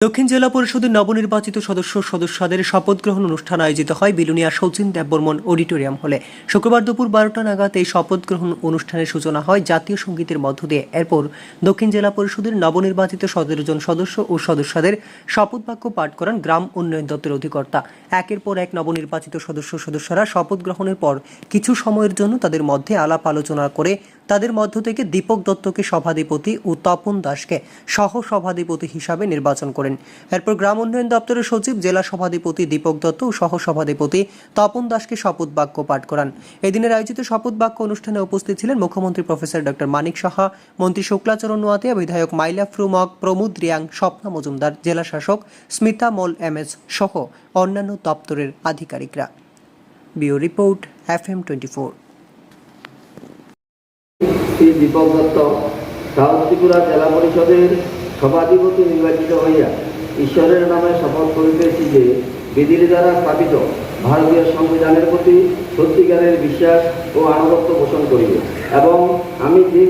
দক্ষিণ জেলা পরিষদের নবনির্বাচিত সদস্য সদস্যদের শপথ গ্রহণ অনুষ্ঠান আয়োজিত হয় বিলুনিয়া সচিন দেববর্মন অডিটোরিয়াম হলে। শুক্রবার দুপুর বারোটা নাগাদ এই শপথ গ্রহণ অনুষ্ঠানের সূচনা হয় জাতীয় সঙ্গীতের মধ্য দিয়ে। এরপর দক্ষিণ জেলা পরিষদের নবনির্বাচিত সতেরো জন সদস্য ও সদস্যদের শপথ বাক্য পাঠ করান গ্রাম উন্নয়ন দপ্তরের অধিকর্তা। একের পর এক নবনির্বাচিত সদস্য সদস্যরা শপথ গ্রহণের পর কিছু সময়ের জন্য তাদের মধ্যে আলাপ আলোচনা করে তাদের মধ্য থেকে দীপক দত্তকে সভাধিপতি ও তপন দাসকে সহ সভাধিপতি হিসাবে নির্বাচন করেন। এরপর গ্রাম উন্নয়ন দপ্তরের সচিব, জেলা সভাধিপতি দীপক দত্ত ও সহ সভাধিপতি তপন দাসকে শপথ বাক্য পাঠ করান। এদিনের আয়োজিত শপথ বাক্য অনুষ্ঠানে উপস্থিত ছিলেন মুখ্যমন্ত্রী প্রফেসর ডক্টর মানিক সাহা, মন্ত্রী শুক্লাচরণ নোয়াতিয়া, বিধায়ক মাইলা ফ্রুমক, প্রমোদ রিয়াং, স্বপ্না মজুমদার, জেলা শাসক স্মিতা মল, এম এস সহ অন্যান্য দপ্তরের আধিকারিকরা। Bio report, F M twenty four. Shri Dipak Datta south Tripura জেলা পরিষদের সভাধিপতি নির্বাচিত হইয়া ঈশ্বরের নামে শপথ করিতেছি যে, বিধির দ্বারা স্থাপিত ভারতীয় সংবিধানের প্রতি সত্যিকারের বিশ্বাস ও আনুগত্য পোষণ করিবে। এবং আমি যে